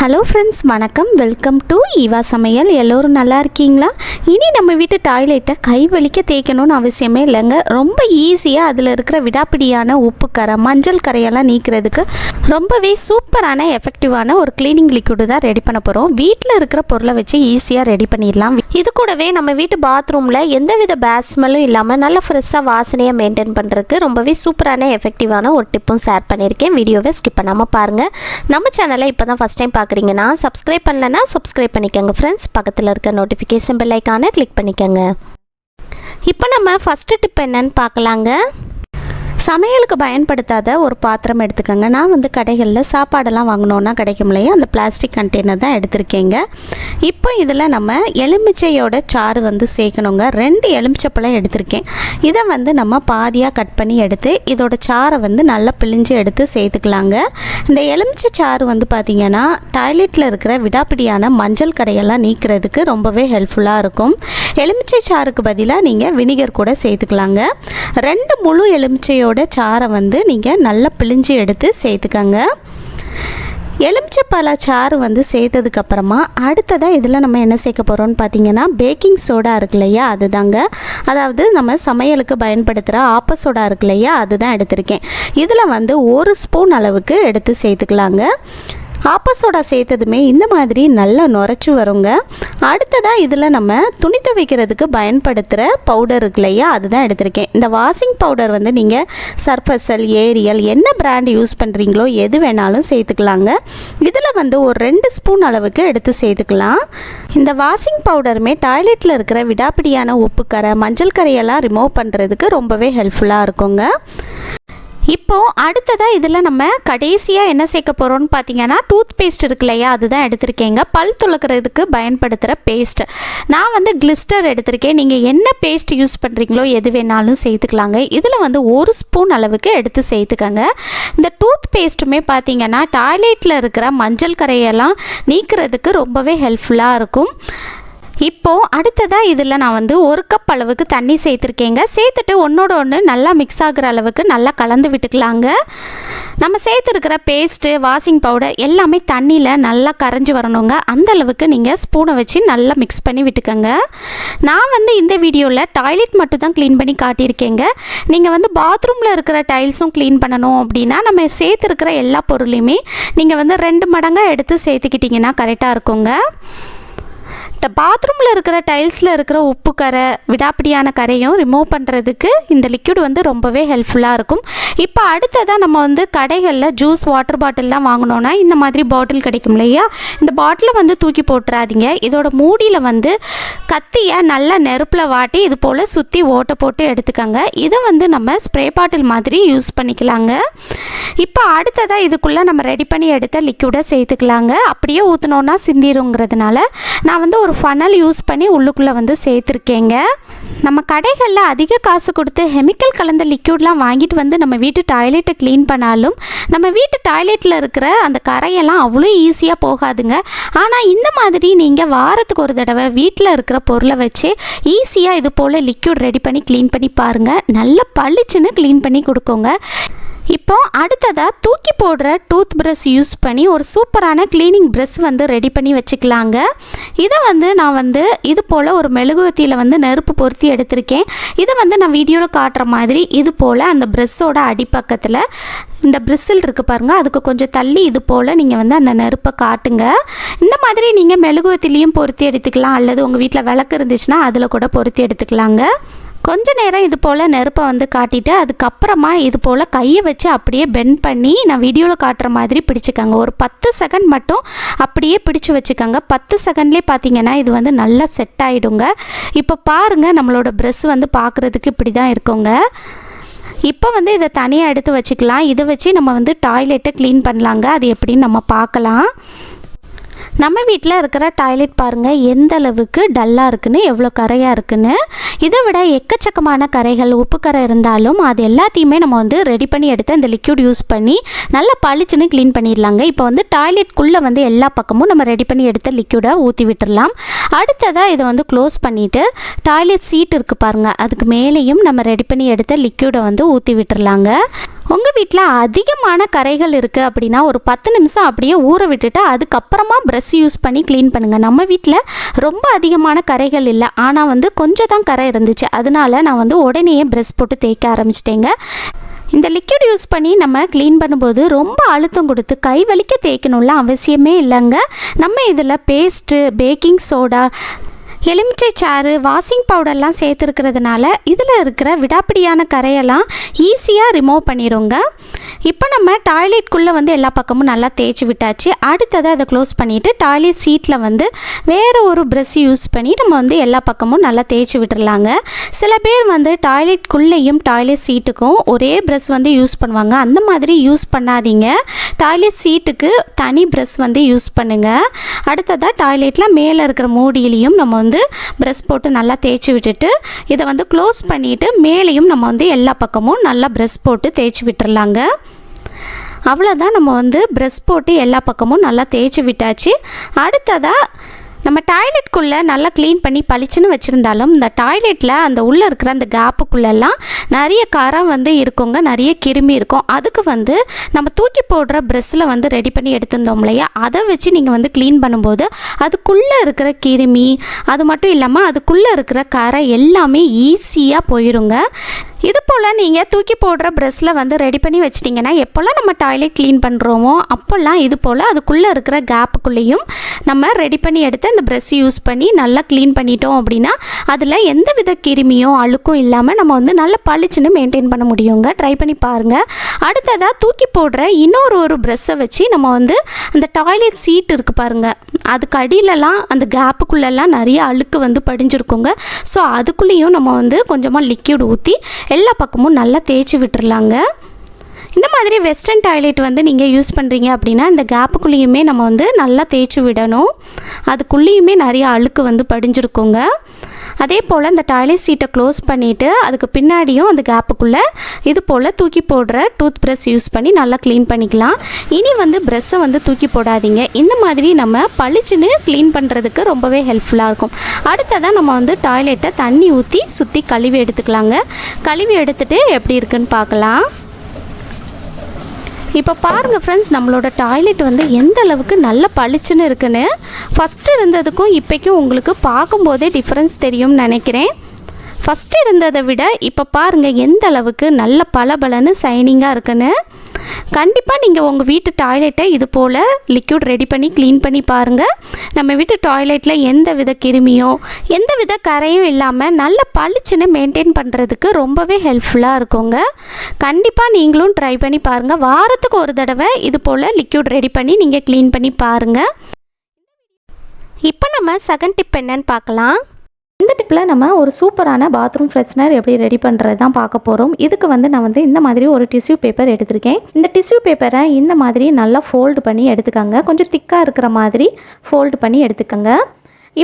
Hello friends வணக்கம். Welcome to Eva சமையல் எல்லோரும் நல்லா இருக்கீங்களா? இனி நம்ம வீட்டு டாய்லெட்டை கை வலிக்க தேய்க்கணும்னு அவசியமே இல்லைங்க. ரொம்ப ஈஸியாக அதில் இருக்கிற விடாப்பிடியான உப்பு கரை மஞ்சள் கரையெல்லாம் நீக்கிறதுக்கு ரொம்பவே சூப்பரான எஃபெக்டிவான ஒரு க்ளீனிங் லிக்விடு தான் ரெடி பண்ண போகிறோம் வீட்டில் இருக்கிற பொருளை வச்சு ஈஸியாக ரெடி பண்ணிடலாம். இது கூடவே நம்ம வீட்டு பாத்ரூமில் எந்தவித பேட் ஸ்மெல்லும் இல்லாமல் நல்ல ஃப்ரெஷ்ஷாக வாசனையை மெயின்டைன் பண்ணுறதுக்கு ரொம்பவே சூப்பரான எஃபெக்டிவான ஒரு டிப்பும் ஷேர் பண்ணியிருக்கேன். வீடியோவை ஸ்கிப் பண்ணாமல் பாருங்கள் நம்ம சேனலை இப்போ தான் ஃபஸ்ட் டைம் பார்க்குறீங்கன்னா சப்ஸ்கிரைப் பண்ணலன்னா சப்ஸ்கிரைப் பண்ணிக்கோங்க ஃப்ரெண்ட்ஸ் பக்கத்தில் இருக்க நோட்டிஃபிகேஷன் பெல்லைக்கான கிளிக் பண்ணிக்கோங்க. இப்போ நம்ம ஃபஸ்ட்டு டிப் என்னன்னு பார்க்கலாங்க. சமையலுக்கு பயன்படுத்தாத ஒரு பாத்திரம் எடுத்துக்கோங்க. நான் வந்து கடைகளில் சாப்பாடெல்லாம் வாங்கினோன்னா கிடைக்கும் இல்லையா? அந்த பிளாஸ்டிக் கண்டெய்னர் தான் எடுத்திருக்கேங்க. இப்போ இதில் நம்ம எலுமிச்சையோட சாறு வந்து சேர்க்கணுங்க. ரெண்டு எலுமிச்சப்பழம் எடுத்திருக்கேன். இதை வந்து நம்ம பாதியாக கட் பண்ணி எடுத்து இதோட சாறை வந்து நல்லா பிழிஞ்சு எடுத்து சேர்த்துக்கலாங்க. இந்த எலுமிச்சை சாறு வந்து பார்த்திங்கன்னா டாய்லெட்டில் இருக்கிற விடாப்பிடியான மஞ்சள் கரையெல்லாம் நீக்கிறதுக்கு ரொம்பவே ஹெல்ப்ஃபுல்லாக இருக்கும். எலுமிச்சை சாறுக்கு பதிலாக நீங்கள் வினிகர் கூட சேர்த்துக்கலாங்க. ரெண்டு முழு எலுமிச்சையோட சாறை வந்து நீங்கள் நல்லா பிழிஞ்சு எடுத்து சேர்த்துக்கங்க. எலுமிச்சைப்பழ சாறு வந்து சேர்த்ததுக்கப்புறமா அடுத்ததாக இதில் நம்ம என்ன சேர்க்க போகிறோம்னு பார்த்தீங்கன்னா பேக்கிங் சோடா இருக்கு இல்லையா அதுதாங்க. அதாவது நம்ம சமையலுக்கு பயன்படுத்துகிற ஆப்ப சோடா இருக்கு இல்லையா அதுதான் எடுத்திருக்கேன். இதில் வந்து ஒரு ஸ்பூன் அளவுக்கு எடுத்து சேர்த்துக்கலாங்க. ஆப்ப சோடா சேர்த்ததுமே இந்த மாதிரி நல்லா நுரைச்சி வருங்க. அடுத்ததாக இதில் நம்ம துணி துவைக்கிறதுக்கு பயன்படுத்துகிற பவுடர் இருக்கு இல்லையா? அதுதான் எடுத்திருக்கேன். இந்த வாஷிங் பவுடர் வந்து நீங்கள் சர்ஃபசல் ஏரியல் என்ன பிராண்ட் யூஸ் பண்ணுறீங்களோ எது வேணாலும் சேர்த்துக்கலாங்க. இதில் வந்து ஒரு ரெண்டு ஸ்பூன் அளவுக்கு எடுத்து சேர்த்துக்கலாம். இந்த வாஷிங் பவுடருமே டாய்லெட்டில் இருக்கிற விடாப்பிடியான உப்பு கரை மஞ்சள் கரையெல்லாம் ரிமூவ் பண்ணுறதுக்கு ரொம்பவே ஹெல்ப்ஃபுல்லாக இருக்குங்க. இப்போ அடுத்ததாக இதில் நம்ம கடைசியாக என்ன சேர்க்க போகிறோம்னு பார்த்தீங்கன்னா டூத் பேஸ்ட் இருக்கு இல்லையா? அதுதான் எடுத்திருக்கேங்க. பல் துளக்கிறதுக்கு பயன்படுத்துகிற பேஸ்ட் நான் வந்து கிளிஸ்டர் எடுத்திருக்கேன். நீங்கள் என்ன பேஸ்ட் யூஸ் பண்ணுறீங்களோ எது வேணாலும் சேர்த்துக்கலாங்க. இதில் வந்து ஒரு ஸ்பூன் அளவுக்கு எடுத்து சேர்த்துக்கோங்க. இந்த டூத் பேஸ்ட்டுமே பார்த்தீங்கன்னா டாய்லெட்டில் இருக்கிற மஞ்சள் கரையெல்லாம் நீக்கிறதுக்கு ரொம்பவே ஹெல்ப்ஃபுல்லாக இருக்கும். இப்போது அடுத்ததாக இதில் நான் வந்து ஒரு கப் அளவுக்கு தண்ணி சேர்த்துருக்கேங்க. சேர்த்துட்டு ஒன்றோட ஒன்று நல்லா மிக்ஸ் ஆகுற அளவுக்கு நல்லா கலந்து விட்டுக்கலாங்க. நம்ம சேர்த்துருக்கிற பேஸ்ட்டு வாஷிங் பவுடர் எல்லாமே தண்ணியில் நல்லா கரைஞ்சி வரணுங்க. அந்த அளவுக்கு நீங்கள் ஸ்பூனை வச்சு நல்லா மிக்ஸ் பண்ணி விட்டுக்கோங்க. நான் வந்து இந்த வீடியோவில் டாய்லெட் மட்டும் தான் க்ளீன் பண்ணி காட்டியிருக்கேங்க. நீங்கள் வந்து பாத்ரூமில் இருக்கிற டைல்ஸும் க்ளீன் பண்ணணும் அப்படின்னா நம்ம சேர்த்துருக்கிற எல்லா பொருளையுமே நீங்கள் வந்து ரெண்டு மடங்காக எடுத்து சேர்த்துக்கிட்டிங்கன்னா கரெக்டாக இருக்குங்க. பாத்ரூமில் இருக்கிற டைல்ஸில் இருக்கிற உப்பு கரை விடாப்பிடியான கரையும் ரிமூவ் பண்ணுறதுக்கு இந்த லிக்யூட் வந்து ரொம்பவே ஹெல்ப்ஃபுல்லாக இருக்கும். இப்போ அடுத்ததாக நம்ம வந்து கடைகளில் ஜூஸ் வாட்டர் பாட்டில்லாம் வாங்கினோன்னா இந்த மாதிரி பாட்டில் கிடைக்கும் இல்லையா இந்த பாட்டிலை வந்து தூக்கி போட்டுறாதீங்க. இதோட மூடியில் வந்து கத்தியை நல்லா நெருப்பில் வாட்டி இது போல் சுற்றி ஓட்டை போட்டு எடுத்துக்கோங்க. இதை வந்து நம்ம ஸ்ப்ரே பாட்டில் மாதிரி யூஸ் பண்ணிக்கலாங்க. இப்போ அடுத்ததாக இதுக்குள்ளே நம்ம ரெடி பண்ணி எடுத்த லிக்யூடை சேர்த்துக்கலாங்க. அப்படியே ஊற்றினோன்னா சிந்திருங்கிறதுனால நான் வந்து ஒரு ஃபனல் யூஸ் பண்ணி உள்ளுக்குள்ளே வந்து சேர்த்துருக்கேங்க. நம்ம கடைகளில் அதிக காசு கொடுத்து கெமிக்கல் கலந்த லிக்யூட்லாம் வாங்கிட்டு வந்து நம்ம வீட்டு டாய்லெட்டை க்ளீன் பண்ணாலும் நம்ம வீட்டு டாய்லெட்டில் இருக்கிற அந்த கரையெல்லாம் அவ்வளோ ஈஸியாக போகாதுங்க. ஆனால் இந்த மாதிரி நீங்கள் வாரத்துக்கு ஒரு தடவை வீட்டில் இருக்கிற பொருளை வச்சு ஈஸியாக இது போல் லிக்யூட் ரெடி பண்ணி க்ளீன் பண்ணி பாருங்கள் நல்லா பளிச்சுன்னு க்ளீன் பண்ணி கொடுக்கோங்க. இப்போ அடுத்ததாக தூக்கி போடுற டூத் ப்ரஷ் யூஸ் பண்ணி ஒரு சூப்பரான க்ளீனிங் ப்ரஷ் வந்து ரெடி பண்ணி வச்சுக்கலாங்க. இதை வந்து நான் வந்து இது போல் ஒரு மெழுகுவத்தியில் வந்து நெருப்பு பொருத்தி எடுத்திருக்கேன். இதை வந்து நான் வீடியோவில் காட்டுற மாதிரி இது போல் அந்த ப்ரெஷ்ஷோட அடிப்பக்கத்தில் இந்த பிரிசில் இருக்குது பாருங்கள் அதுக்கு கொஞ்சம் தள்ளி இது போல் நீங்கள் வந்து அந்த நெருப்பை காட்டுங்க. இந்த மாதிரி நீங்கள் மெழுகுவத்திலையும் பொருத்தி எடுத்துக்கலாம் அல்லது உங்கள் வீட்டில் விளக்கு இருந்துச்சுன்னா அதில் கூட பொருத்தி எடுத்துக்கலாங்க. கொஞ்ச நேரம் இது போல் நெருப்பை வந்து காட்டிட்டு அதுக்கப்புறமா இது போல் கையை வச்சு அப்படியே பெண்ட் பண்ணி நான் வீடியோவில் காட்டுற மாதிரி பிடிச்சிக்கோங்க. ஒரு பத்து செகண்ட் மட்டும் அப்படியே பிடிச்சு வச்சுக்கோங்க. பத்து செகண்ட்லேயே பார்த்தீங்கன்னா இது வந்து நல்லா செட் ஆகிடுங்க இப்போ பாருங்கள் நம்மளோட ட்ரெஸ் வந்து பார்க்குறதுக்கு இப்படி தான் இருக்குங்க. இப்போ வந்து இதை தனியாக எடுத்து வச்சுக்கலாம். இதை வச்சு நம்ம வந்து டாய்லெட்டை க்ளீன் பண்ணலாங்க. அது எப்படின்னு நம்ம பார்க்கலாம். நம்ம வீட்டில் இருக்கிற டாய்லெட் பாருங்கள் எந்த அளவுக்கு டல்லாக இருக்குன்னு எவ்வளோ கரையாக இருக்குன்னு. இதை விட எக்கச்சக்கமான கரைகள் உப்பு கரை இருந்தாலும் அது எல்லாத்தையுமே நம்ம வந்து ரெடி பண்ணி எடுத்து இந்த லிக்யூட் யூஸ் பண்ணி நல்லா பளிச்சுன்னு க்ளீன் பண்ணிடலாங்க. இப்போ வந்து டாய்லெட்குள்ளே வந்து எல்லா பக்கமும் நம்ம ரெடி பண்ணி எடுத்த லிக்யூடை ஊற்றி விட்டுடலாம். அடுத்ததாக இதை வந்து க்ளோஸ் பண்ணிவிட்டு டாய்லெட் சீட் இருக்குது பாருங்கள் அதுக்கு மேலேயும் நம்ம ரெடி பண்ணி எடுத்த லிக்யூடை வந்து ஊற்றி விட்டுடலாங்க. உங்கள் வீட்டில் அதிகமான கரைகள் இருக்குது அப்படின்னா ஒரு பத்து நிமிஷம் அப்படியே ஊற விட்டுட்டு அதுக்கப்புறமா ப்ரெஷ் யூஸ் பண்ணி க்ளீன் பண்ணுங்கள் நம்ம வீட்டில் ரொம்ப அதிகமான கரைகள் இல்லை. ஆனால் வந்து கொஞ்சம் தான் கரை இருந்துச்சு. அதனால நான் வந்து உடனேயே ப்ரெஷ் போட்டு தேய்க்க ஆரம்பிச்சிட்டேங்க. இந்த லிக்விட் யூஸ் பண்ணி நம்ம க்ளீன் பண்ணும்போது ரொம்ப அழுத்தம் கொடுத்து கை வலிக்க தேய்க்கணும்ல அவசியமே இல்லைங்க. நம்ம இதில் பேஸ்ட்டு பேக்கிங் சோடா எலுமிச்சை சாறு வாஷிங் பவுடர்லாம் சேர்த்துருக்கிறதுனால இதில் இருக்கிற விடாப்பிடியான கரையெல்லாம் ஈஸியாக ரிமூவ் பண்ணிடுங்க இப்போ நம்ம டாய்லெட்குள்ளே வந்து எல்லா பக்கமும் நல்லா தேய்ச்சி விட்டாச்சு. அடுத்ததை அதை க்ளோஸ் பண்ணிவிட்டு டாய்லெட் சீட்டில் வந்து வேறு ஒரு ப்ரெஷ் யூஸ் பண்ணி நம்ம வந்து எல்லா பக்கமும் நல்லா தேய்ச்சி விட்டுறலாங்க. சில பேர் வந்து டாய்லெட்குள்ளேயும் டாய்லெட் சீட்டுக்கும் ஒரே ப்ரெஷ் வந்து யூஸ் பண்ணுவாங்க. அந்த மாதிரி யூஸ் பண்ணாதீங்க. டாய்லெட் சீட்டுக்கு தனி ப்ரெஷ் வந்து யூஸ் பண்ணுங்கள் அடுத்ததாக டாய்லெட்டில் மேலே இருக்கிற மூடியிலையும் நம்ம வந்து ப்ரெஷ் போட்டு நல்லா தேய்ச்சி விட்டுட்டு இதை வந்து க்ளோஸ் பண்ணிவிட்டு மேலேயும் நம்ம வந்து எல்லா பக்கமும் நல்லா ப்ரெஷ் போட்டு தேய்ச்சி விட்டுறலாங்க. அவ்வளோதான் நம்ம வந்து ப்ரெஷ் போட்டு எல்லா பக்கமும் நல்லா தேய்ச்சி விட்டாச்சு. அடுத்ததாக நம்ம டாய்லெட்குள்ளே நல்லா க்ளீன் பண்ணி பளிச்சுன்னு வச்சுருந்தாலும் இந்த டாய்லெட்டில் அந்த உள்ளே இருக்கிற அந்த கேப்புக்குள்ளெல்லாம் நிறைய கரம் வந்து இருக்குங்க நிறைய கிருமி இருக்கும். அதுக்கு வந்து நம்ம தூக்கி போடுற ப்ரெஷ்ஷில் வந்து ரெடி பண்ணி எடுத்திருந்தோம் இல்லையா? அதை வச்சு நீங்கள் வந்து க்ளீன் பண்ணும்போது அதுக்குள்ளே இருக்கிற கிருமி அது மட்டும் இல்லாமல் அதுக்குள்ளே இருக்கிற கரை எல்லாமே ஈஸியாக போயிடுங்க இது போல் நீங்கள் தூக்கி போடுற ப்ரெஷ்ஷில் வந்து ரெடி பண்ணி வச்சிட்டிங்கன்னா எப்போல்லாம் நம்ம டாய்லெட் க்ளீன் பண்ணுறோமோ அப்போல்லாம் இது போல் அதுக்குள்ளே இருக்கிற கேப்புக்குள்ளேயும் நம்ம ரெடி பண்ணி எடுத்து அந்த ப்ரெஷ் யூஸ் பண்ணி நல்லா க்ளீன் பண்ணிட்டோம் அப்படின்னா அதில் எந்த வித கிருமியும் அழுக்கும் இல்லாமல் நம்ம வந்து நல்லா பளிச்சுன்னு மெயின்டைன் பண்ண முடியுங்க. ட்ரை பண்ணி பாருங்கள் அடுத்ததாக தூக்கி போடுற இன்னொரு ஒரு ப்ரெஷ்ஷை வச்சு நம்ம வந்து அந்த டாய்லெட் சீட் இருக்குது பாருங்கள் அதுக்கு அடியிலலாம் அந்த கேப்புக்குள்ளெல்லாம் நிறைய அழுக்கு வந்து படிஞ்சிருக்குங்க. ஸோ அதுக்குள்ளேயும் நம்ம வந்து கொஞ்சமாக லிக்யூட் ஊற்றி எல்லா பக்கமும் நல்லா தேய்ச்சி விட்டுர்லாங்க இந்த மாதிரி வெஸ்டர்ன் டாய்லெட் வந்து நீங்கள் யூஸ் பண்ணுறீங்க அப்படின்னா இந்த கேப்புக்குள்ளேயுமே நம்ம வந்து நல்லா தேய்ச்சி விடணும். அதுக்குள்ளேயுமே நிறைய அழுக்கு வந்து படிஞ்சிருக்குங்க. அதே போல் அந்த டாய்லெட் சீட்டை க்ளோஸ் பண்ணிவிட்டு அதுக்கு பின்னாடியும் அந்த கேப்புக்குள்ளே இது போல் தூக்கி போடுற டூத் ப்ரஷ் யூஸ் பண்ணி நல்லா க்ளீன் பண்ணிக்கலாம். இனி வந்து ப்ரெஷ்ஷை வந்து தூக்கி போடாதீங்க. இந்த மாதிரி நம்ம பளிச்சுன்னு க்ளீன் பண்ணுறதுக்கு ரொம்பவே ஹெல்ப்ஃபுல்லாக இருக்கும். அடுத்ததாக நம்ம வந்து டாய்லெட்டை தண்ணி ஊற்றி சுற்றி கழுவி எடுத்துக்கலாங்க. கழுவி எடுத்துகிட்டு எப்படி இருக்குன்னு பார்க்கலாம். இப்போ பாருங்கள் ஃப்ரெண்ட்ஸ் நம்மளோட டாய்லெட் வந்து எந்த அளவுக்கு நல்ல பளிச்சுன்னு இருக்குன்னு. ஃபஸ்ட்டு இருந்ததுக்கும் இப்போக்கும் உங்களுக்கு பார்க்கும்போதே டிஃப்ரென்ஸ் தெரியும்னு நினைக்கிறேன். ஃபஸ்ட்டு இருந்ததை விட இப்போ பாருங்கள் எந்த அளவுக்கு நல்ல பளபளன்னு சைனிங்காக இருக்குன்னு. கண்டிப்பாக நீங்கள் உங்கள் வீட்டு டாய்லெட்டை இது போல் லிக்யூட் ரெடி பண்ணி க்ளீன் பண்ணி பாருங்கள் நம்ம வீட்டு டாய்லெட்டில் எந்த வித கிருமியோ எந்த வித கரையும் இல்லாமல் நல்ல பளிச்சுன்னு மெயின்டைன் பண்ணுறதுக்கு ரொம்பவே ஹெல்ப்ஃபுல்லாக இருக்குங்க. கண்டிப்பாக நீங்களும் ட்ரை பண்ணி பாருங்கள் வாரத்துக்கு ஒரு தடவை இது போல் லிக்யூட் ரெடி பண்ணி நீங்கள் க்ளீன் பண்ணி பாருங்கள் இப்போ நம்ம செகண்ட் டிப் என்னன்னு பார்க்கலாம். இந்த டிப்பில் நம்ம ஒரு சூப்பரான பாத்ரூம் ஃப்ரெஷ்னர் எப்படி ரெடி பண்ணுறது தான் பார்க்க போகிறோம். இதுக்கு வந்து நான் வந்து இந்த மாதிரி ஒரு டிஷ்யூ பேப்பர் எடுத்திருக்கேன். இந்த டிஷ்யூ பேப்பரை இந்த மாதிரி நல்லா ஃபோல்டு பண்ணி எடுத்துக்கோங்க. கொஞ்சம் திக்காக இருக்கிற மாதிரி ஃபோல்டு பண்ணி எடுத்துக்கோங்க.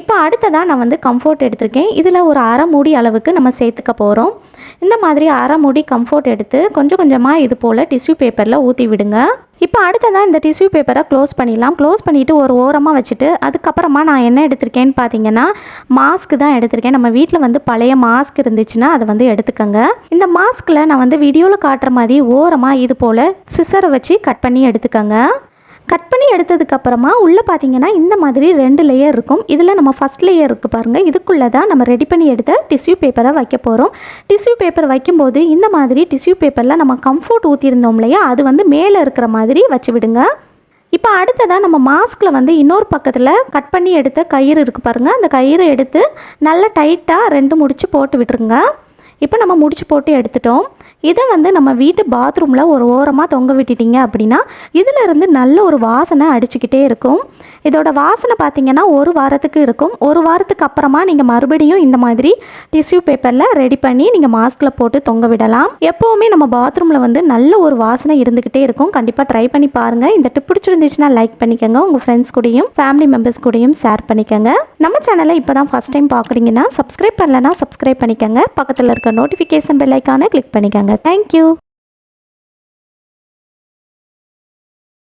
இப்போ அடுத்ததாக நான் வந்து கம்ஃபோர்ட் எடுத்திருக்கேன். இதில் ஒரு அரை மூடி அளவுக்கு நம்ம சேர்த்துக்க போகிறோம் இந்த மாதிரி அரை மூடி கம்ஃபோர்ட் எடுத்து கொஞ்சம் கொஞ்சமாக இது போல் டிஷ்யூ பேப்பரில் ஊற்றி விடுங்க. இப்போ அடுத்ததாக இந்த டிஷ்யூ பேப்பரை க்ளோஸ் பண்ணிடலாம். க்ளோஸ் பண்ணிவிட்டு ஒரு ஓரமாக வச்சுட்டு அதுக்கப்புறமா நான் என்ன எடுத்திருக்கேன்னு பார்த்தீங்கன்னா மாஸ்க் தான் எடுத்திருக்கேன். நம்ம வீட்டில் வந்து பழைய மாஸ்க் இருந்துச்சுன்னா அதை வந்து எடுத்துக்கோங்க. இந்த மாஸ்கில் நான் வந்து வீடியோவில் காட்டுற மாதிரி ஓரமாக இது போல் சிசரை வச்சு கட் பண்ணி எடுத்துக்கோங்க. கட் பண்ணி எடுத்ததுக்கப்புறமா உள்ளே பார்த்தீங்கன்னா இந்த மாதிரி ரெண்டு லேயர் இருக்கும். இதில் நம்ம ஃபஸ்ட் லேயர் இருக்குது பாருங்கள் இதுக்குள்ளே தான் நம்ம ரெடி பண்ணி எடுத்த டிஷ்யூ பேப்பரை வைக்க போகிறோம் டிஷ்யூ பேப்பர் வைக்கும்போது இந்த மாதிரி டிஷ்யூ பேப்பரில் நம்ம கம்ஃபோர்ட் ஊற்றிருந்தோம் இல்லையா? அது வந்து மேலே இருக்கிற மாதிரி வச்சு விடுங்க. இப்போ அடுத்ததாக நம்ம மாஸ்கில் வந்து இன்னொரு பக்கத்தில் கட் பண்ணி எடுத்த கயிறு இருக்குது பாருங்கள் அந்த கயிறை எடுத்து நல்லா டைட்டாக ரெண்டு முடிச்சு போட்டு விட்டுருங்க. இப்போ நம்ம முடிச்சு போட்டு எடுத்துட்டோம். இதை வந்து நம்ம வீட்டு பாத்ரூமில் ஒரு ஓரமாக தொங்க விட்டுட்டீங்க அப்படின்னா இதிலிருந்து நல்ல ஒரு வாசனை அடிச்சுக்கிட்டே இருக்கும். இதோட வாசனை பார்த்தீங்கன்னா ஒரு வாரத்துக்கு இருக்கும். ஒரு வாரத்துக்கு அப்புறமா நீங்கள் மறுபடியும் இந்த மாதிரி டிஷ்யூ பேப்பரில் ரெடி பண்ணி நீங்கள் மாஸ்கில் போட்டு தொங்க விடலாம். எப்போவுமே நம்ம பாத்ரூமில் வந்து நல்ல ஒரு வாசனை இருந்துக்கிட்டே இருக்கும். கண்டிப்பாக ட்ரை பண்ணி பாருங்கள் இந்த டிப் பிடிச்சிருந்துச்சுன்னா லைக் பண்ணிக்கோங்க. உங்கள் ஃப்ரெண்ட்ஸ் கூடயும் ஃபேமிலி மெம்பர்ஸ் கூடயும் ஷேர் பண்ணிக்கோங்க. நம்ம சேனலை இப்போ தான் ஃபஸ்ட் டைம் பார்க்குறீங்கன்னா சப்ஸ்கிரைப் பண்ணலன்னா சப்ஸ்கிரைப் பண்ணிக்கோங்க. பக்கத்தில் இருக்க நோட்டிஃபிகேஷன் பெல்லைக்கான கிளிக் பண்ணிக்கோங்க. தேங்க்யூ